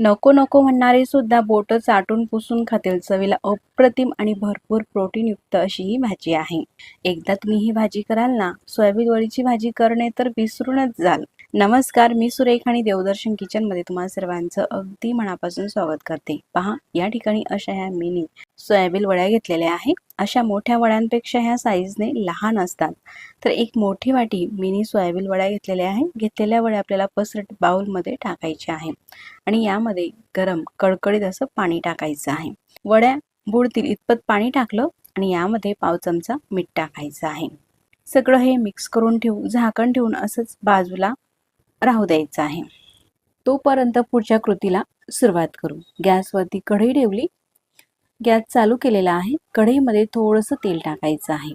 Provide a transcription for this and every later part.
नको नको म्हणणारे सुद्धा बोटं चाटून पुसून खातील चवीला अप्रतिम आणि भरपूर प्रोटीनयुक्त अशी ही भाजी आहे. एकदा तुम्ही ही भाजी कराल ना सोयाबीन वडीची भाजी करणे तर विसरूनच जाल. नमस्कार मी सुरेख आणि देवदर्शन किचनमध्ये तुम्हाला सर्वांचं अगदी मनापासून स्वागत करते. पहा या ठिकाणी अशा ह्या मिनी सोयाबीन वड्या घेतलेल्या आहे अशा मोठ्या वड्यांपेक्षा ह्या साईजने लहान असतात. तर एक मोठी वाटी मिनी सोयाबीन वड्या घेतलेल्या आहे घेतलेल्या वड्या आपल्याला पसरट बाउलमध्ये टाकायच्या आहे आणि यामध्ये गरम कडकडीत असं पाणी टाकायचं आहे. वड्या बुडतील इतपत पाणी टाकलं आणि यामध्ये पाव चमचा मीठ टाकायचं आहे. सगळं हे मिक्स करून ठेवू झाकण ठेवून असंच बाजूला राहू द्यायचं आहे. तोपर्यंत पुढच्या कृतीला सुरुवात करू. गॅसवरती कढई ठेवली. गॅस चालू केलेला आहे. कढईमध्ये थोडंसं तेल टाकायचं आहे.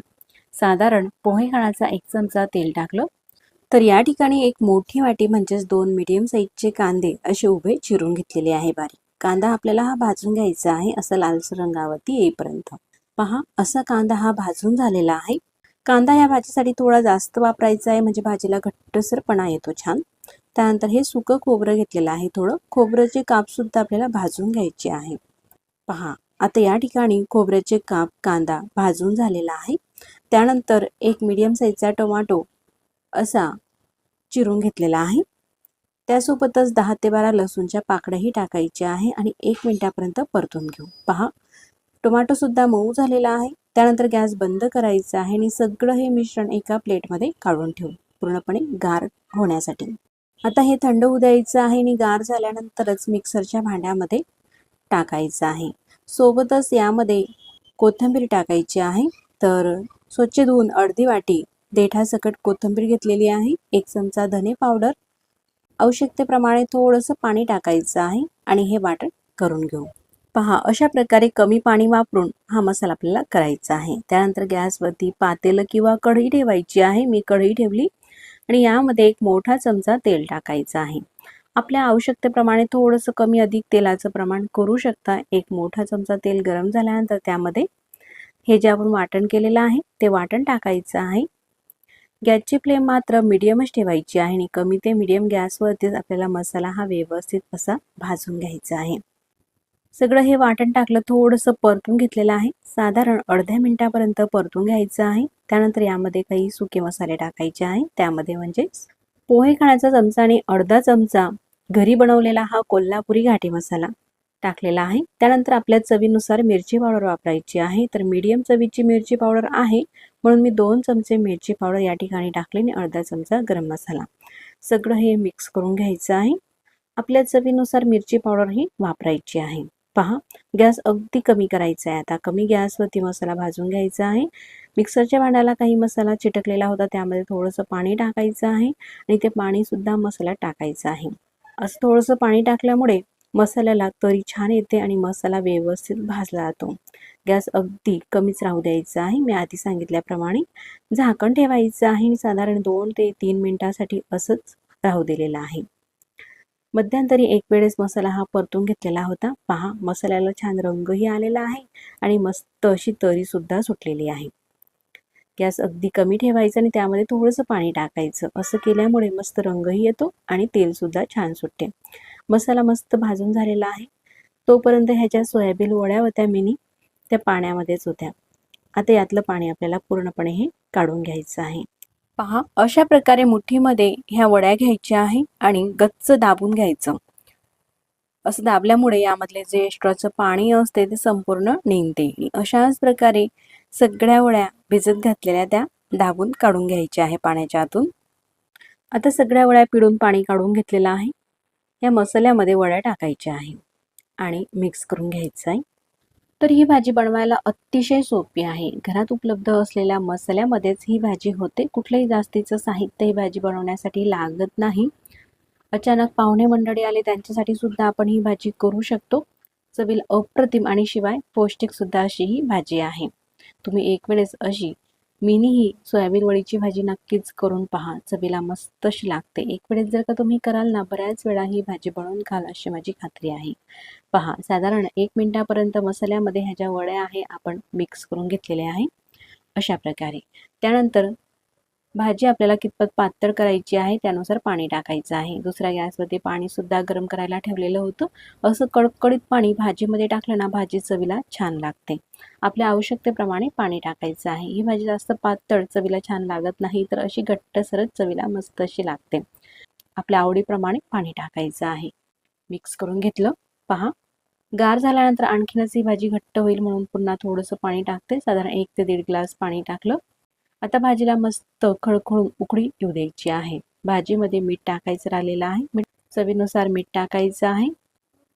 साधारण पोहे खाण्याचा एक चमचा तेल टाकलं तर या ठिकाणी एक मोठी वाटी म्हणजेच दोन मीडियम साईजचे कांदे असे उभे चिरून घेतलेले आहे बारीक. कांदा आपल्याला हा भाजून घ्यायचा आहे असं लालसर रंगावरती येईपर्यंत. पहा असा कांदा हा भाजून झालेला आहे. कांदा या भाजीसाठी थोडा जास्त वापरायचा आहे म्हणजे भाजीला घट्टसरपणा येतो छान. त्यानंतर हे सुकं खोबरं घेतलेलं आहे थोडं. खोबऱ्याचे कापसुद्धा आपल्याला भाजून घ्यायचे आहे. पहा आता या ठिकाणी खोबऱ्याचे काप कांदा भाजून झालेला आहे. त्यानंतर एक मीडियम साईजचा टोमॅटो असा चिरून घेतलेला आहे. त्यासोबतच दहा ते बारा लसूणच्या पाकड्याही टाकायच्या आहे आणि एक मिनिटापर्यंत परतून घेऊ. पहा टोमॅटोसुद्धा मऊ झालेला आहे. त्यानंतर गॅस बंद करायचा आहे आणि सगळं हे मिश्रण एका प्लेटमध्ये काढून ठेवू. पूर्णपणे गार होण्यासाठी. आता हे थंड होऊ द्यायचं आहे आणि गार झाल्यानंतरच मिक्सरच्या भांड्यामध्ये टाकायचं आहे. सोबतच यामध्ये कोथिंबीर टाकायची आहे. तर स्वच्छ धुवून अर्धी वाटी देठासकट कोथिंबीर घेतलेली आहे. एक चमचा धने पावडर आवश्यकतेप्रमाणे थोडंसं पाणी टाकायचं आहे आणि हे वाटण करून घेऊ. पहा अशा प्रकारे कमी पाणी वापरून हा मसाला आपल्याला करायचा आहे. त्यानंतर गॅसवरती पातेलं किंवा कढई ठेवायची आहे. मी कढई ठेवली. आणि यामध्ये एक मोठा चमचा तेल टाकायचा आहे. आपल्या आवश्यकतेप्रमाणे थोडंसं कमी अधिक तेलाचं प्रमाण करू शकता. एक मोठा चमचा तेल गरम झाल्यानंतर त्यामध्ये हे जे आपण वाटण केलेलं आहे ते वाटण टाकायचं आहे. गॅसची फ्लेम मात्र मिडियमच ठेवायची आहे आणि कमी ते मिडियम गॅसवरतीच आपल्याला मसाला हा व्यवस्थित असा भाजून घ्यायचा आहे. सगळं हे वाटण टाकलं थोडंसं परतून घेतलेलं आहे. साधारण अर्ध्या मिनिटापर्यंत परतून घ्यायचं आहे. त्यानंतर यामध्ये काही सुके मसाले टाकायचे आहे. त्यामध्ये म्हणजे पोहे खाण्याचा चमचा आणि अर्धा चमचा घरी बनवलेला हा कोल्हापुरी घाटी मसाला टाकलेला आहे. त्यानंतर आपल्या चवीनुसार मिरची पावडर वापरायची आहे. तर मीडियम चवीची मिरची पावडर आहे. म्हणून मी दोन चमचे मिरची पावडर या ठिकाणी टाकले आणि अर्धा चमचा गरम मसाला. सगळं हे मिक्स करून घ्यायचं आहे. आपल्या चवीनुसार मिरची पावडर ही वापरायची आहे. पहा गॅस अगदी कमी करायचा आहे आता. कमी गॅसवरती मसाला भाजून घ्यायचा आहे. मिक्सरच्या भांड्याला काही मसाला चिटकलेला होता त्यामध्ये थोडंसं पाणी टाकायचं आहे आणि ते पाणीसुद्धा मसाल्यात टाकायचं आहे. असं थोडंसं पाणी टाकल्यामुळे मसाल्याला तरी छान येते आणि मसाला व्यवस्थित भाजला जातो. गॅस अगदी कमीच राहू द्यायचा आहे. मी आधी सांगितल्याप्रमाणे झाकण ठेवायचं आहे. आणि साधारण दोन ते तीन मिनटासाठी असंच राहू दिलेलं आहे. मध्यंतरी एक वेळेस मसाला हा परतून घेतलेला होता. पहा मसाल्याला छान रंगही आलेला आहे आणि मस्त अशी तरीसुद्धा सुटलेली आहे. गॅस अगदी कमी ठेवायचा आणि त्यामध्ये थोडंसं पाणी टाकायचं. असं केल्यामुळे मस्त रंगही येतो आणि तेलसुद्धा छान सुटते. मसाला मस्त भाजून झालेला आहे. तोपर्यंत ह्याच्या सोयाबीन वड्या होत्या मिनी. त्या पाण्यामध्येच होत्या. आता यातलं पाणी आपल्याला पूर्णपणे हे काढून घ्यायचं आहे. पहा अशा प्रकारे मुठीमध्ये ह्या वड्या घ्यायच्या आहे आणि गच्च दाबून घ्यायचं. असं दाबल्यामुळे यामधले जे एक्स्ट्राचं पाणी असते ते संपूर्ण निघते. अशाच प्रकारे सगळ्या वड्या भिजत घातलेल्या त्या दाबून काढून घ्यायच्या आहे पाण्याच्या आतून. आता सगळ्या वड्या पिळून पाणी काढून घेतलेलं आहे. या मसाल्यामध्ये वड्या टाकायच्या आहे आणि मिक्स करून घ्यायचं आहे. तर ही भाजी बनवायला अतिशय सोपी आहे. घरात उपलब्ध असलेल्या मसाल्यामध्येच ही भाजी होते. कुठलंही जास्तीचं साहित्य ही भाजी बनवण्यासाठी लागत नाही. अचानक पाहुणे मंडळी आले त्यांच्यासाठी सुद्धा आपण ही भाजी करू शकतो. चवील अप्रतिम आणि शिवाय पौष्टिकसुद्धा अशी ही भाजी आहे. तुम्ही एक वेळेस अशी मीनीही सोयाबीन वडीची भाजी नक्कीच करून पहा. चवीला मस्त अशी लागते. एक वेळेस जर का तुम्ही कराल ना बऱ्याच वेळा ही भाजी बनवून खाल अशी माझी खात्री आहे. पहा साधारण एक मिनिटापर्यंत मसाल्यामध्ये ह्या ज्या वड्या आहे आपण मिक्स करून घेतलेल्या आहे. अशा प्रकारे. त्यानंतर भाजी आपल्याला कितपत पातळ करायची आहे त्यानुसार पाणी टाकायचं आहे. दुसऱ्या गॅसवरती पाणीसुद्धा गरम करायला ठेवलेलं होतं. असं कडकडीत पाणी भाजीमध्ये टाकलं ना भाजी चवीला छान लागते. आपल्या आवश्यकतेप्रमाणे पाणी टाकायचं आहे. ही भाजी जास्त पातळ चवीला छान लागत नाही तर अशी घट्ट सरत चवीला मस्त अशी लागते. आपल्या आवडीप्रमाणे पाणी टाकायचं आहे. मिक्स करून घेतलं. पहा. गार झाल्यानंतर आणखीनच ही भाजी घट्ट होईल म्हणून पुन्हा थोडंसं पाणी टाकते. साधारण एक ते दीड ग्लास पाणी टाकलं. आता भाजीला मस्त खळखळून उकळी येऊ द्यायची आहे. भाजीमध्ये मीठ टाकायचं राहिलेलं आहे. मीठ चवीनुसार मीठ टाकायचं आहे.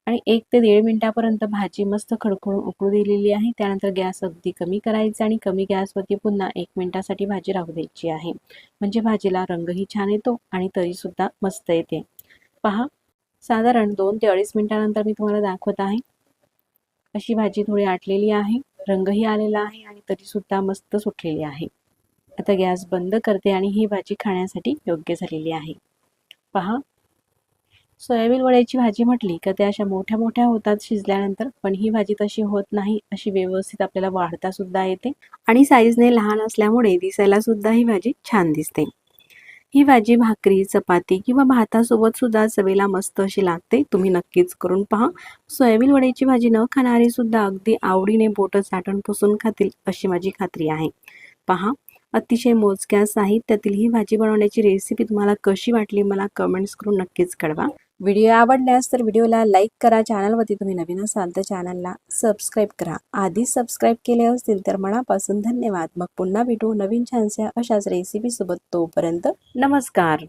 आणि एक ते दीड मिनिटापर्यंत भाजी मस्त खळखळून उकळू दिलेली आहे. त्यानंतर गॅस अगदी कमी करायचा आणि कमी गॅसवरती पुन्हा एक मिनिटासाठी भाजी राहू द्यायची आहे. म्हणजे भाजीला रंगही छान येतो आणि तरीसुद्धा मस्त येते. पहा साधारण दोन ते अडीच मिनिटानंतर मी तुम्हाला दाखवत आहे. अशी भाजी थोडी आटलेली आहे. रंगही आलेला आहे आणि तरीसुद्धा मस्त सुटलेली आहे. आता गॅस बंद करते आणि ही भाजी खाण्यासाठी योग्य झालेली आहे. पहा. सोयाबीन वड्याची भाजी म्हटली का त्या अशा मोठ्या मोठ्या होतात शिजल्यानंतर पण ही भाजी तशी होत नाही अशी व्यवस्थित आपल्याला वाढता सुद्धा येते आणि साईजने लहान असल्यामुळे दिसायला सुद्धा ही भाजी छान दिसते. ही भाजी भाकरी चपाती किंवा भातासोबत सुद्धा चवेला मस्त अशी लागते तुम्ही नक्कीच करून पहा. सोयाबीन वड्याची भाजी न खाणारी सुद्धा अगदी आवडीने बोटं चाटण पुसून खातील अशी माझी खात्री आहे. पहा. अतिशय मोजक्या साहित्यातील ही भाजी बनवण्याची रेसिपी तुम्हाला कशी वाटली मला कमेंट्स करून नक्कीच कळवा. व्हिडिओ आवडल्यास तर व्हिडिओला लाईक करा. चॅनलवरती तुम्ही नवीन असाल तर चॅनलला सबस्क्राईब करा. आधीच सबस्क्राईब केले असतील तर मनापासून धन्यवाद. मग पुन्हा भेटू नवीन छानशा अशाच रेसिपीसोबत तोपर्यंत नमस्कार.